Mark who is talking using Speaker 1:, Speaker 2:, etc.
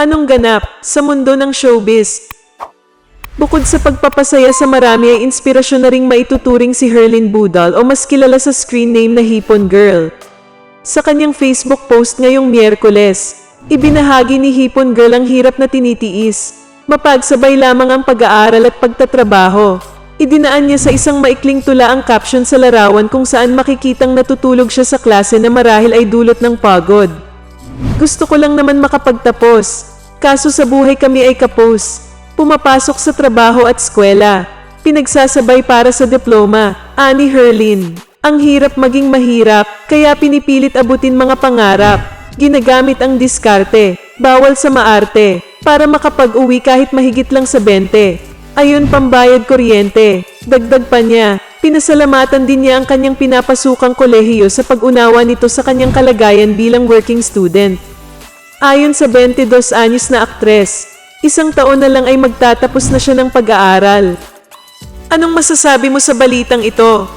Speaker 1: Anong ganap sa mundo ng showbiz? Bukod sa pagpapasaya sa marami ay inspirasyon na ring maituturing si Herlin Budal o mas kilala sa screen name na Hipon Girl. Sa kanyang Facebook post ngayong Miyerkules, ibinahagi ni Hipon Girl ang hirap na tinitiis. Mapagsabay lamang ang pag-aaral at pagtatrabaho. Idinaan niya sa isang maikling tula ang caption sa larawan kung saan makikitang natutulog siya sa klase na marahil ay dulot ng pagod. Gusto ko lang naman makapagtapos. Kaso sa buhay kami ay kapos. Pumapasok sa trabaho at eskwela. Pinagsasabay para sa diploma. Ani Herlin. Ang hirap maging mahirap, kaya pinipilit abutin mga pangarap. Ginagamit ang diskarte, bawal sa maarte, para makapag-uwi kahit mahigit lang sa 20. Ayun pambayad kuryente. Dagdag pa niya, pinasalamatan din niya ang kanyang pinapasukang kolehiyo sa pag-unawa nito sa kanyang kalagayan bilang working student. Ayon sa 22 anyos na aktres, isang taon na lang ay magtatapos na siya ng pag-aaral. Anong masasabi mo sa balitang ito?